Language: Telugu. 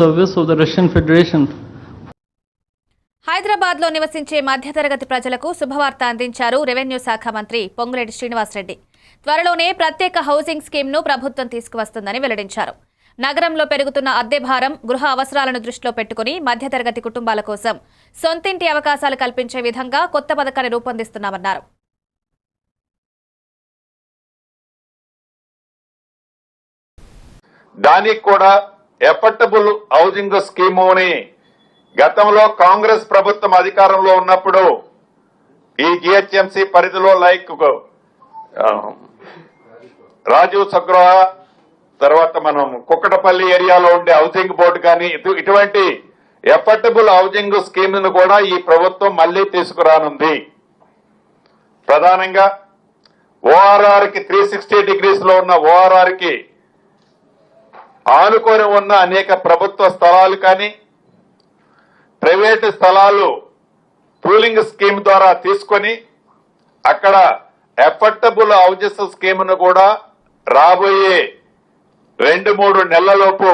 service of the Russian Federation. హైదరాబాద్లో నివసించే మధ్యతరగతి ప్రజలకు శుభవార్త అందించారు రెవెన్యూ శాఖ మంత్రి పొంగులేటి శ్రీనివాసరెడ్డి. త్వరలోనే ప్రత్యేక హౌసింగ్ స్కీమ్ను ప్రభుత్వం తీసుకువస్తుందని వెల్లడించారు. నగరంలో పెరుగుతున్న అద్దె భారం గృహ అవసరాలను దృష్టిలో పెట్టుకుని మధ్యతరగతి కుటుంబాల కోసం సొంతింటి అవకాశాలు కల్పించే విధంగా కొత్త పథకాన్ని రూపొందిస్తున్నామన్నారు. దానికి కూడా ఎఫర్టబుల్ హౌసింగ్ స్కీముని గతంలో కాంగ్రెస్ ప్రభుత్వం అధికారంలో ఉన్నప్పుడు ఈ జిహెచ్ఎంసీ పరిధిలో లైక్ రాజీవ్ సగ్రహ తర్వాత మనం కుక్కటపల్లి ఏరియాలో ఉండే హౌసింగ్ బోర్డు కానీ ఇటువంటి ఎఫర్టబుల్ హౌసింగ్ స్కీమ్ను కూడా ఈ ప్రభుత్వం మళ్ళీ తీసుకురానుంది. ప్రధానంగా ఓఆర్ఆర్కి త్రీ సిక్స్టీ డిగ్రీస్లో ఉన్న ఓఆర్ఆర్కి ఆనుకొని ఉన్న అనేక ప్రభుత్వ స్థలాలు కానీ ప్రైవేటు స్థలాలు పూలింగ్ స్కీమ్ ద్వారా తీసుకొని అక్కడ ఎఫర్టబుల్ హౌజెస్ స్కీమ్ను కూడా రాబోయే రెండు మూడు నెలలలోపు